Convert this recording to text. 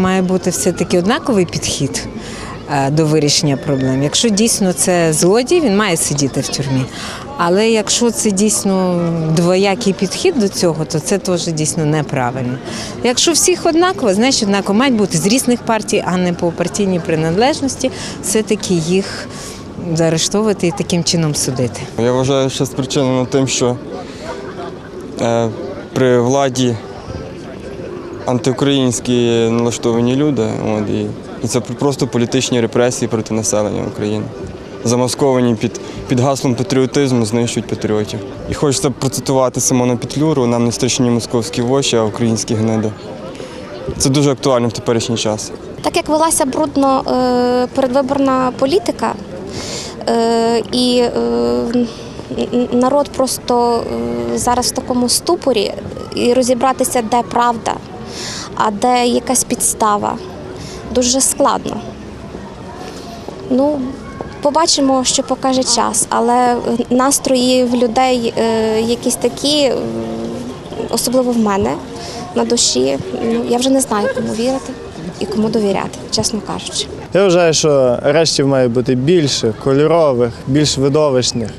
Має бути все-таки однаковий підхід е, до вирішення проблем. Якщо дійсно це злодій, він має сидіти в тюрмі. Але якщо це дійсно двоякий підхід до цього, то це теж дійсно неправильно. Якщо всіх однаково, значить однаково мають бути з різних партій, а не по партійній приналежності, все-таки їх заарештовувати і таким чином судити. Я вважаю, що спричинено тим, що е, при владі антиукраїнські налаштовані люди. От, і, і це просто політичні репресії проти населення України. Замасковані під, під гаслом патріотизму знищують патріотів. І хочеться процитувати Симона Петлюру, нам не страшні московські воші, а українські гниди. Це дуже актуально в теперішній час. Так як велася брудно е, передвиборна політика, е, і е, народ просто зараз в такому ступорі, і розібратися, де правда, а де якась підстава, дуже складно. Ну, побачимо, що покаже час, але настрої в людей е, якісь такі, особливо в мене на душі. Ну, я вже не знаю, кому вірити і кому довіряти, чесно кажучи. Я вважаю, що арештів має бути більше, кольорових, більш видовищних.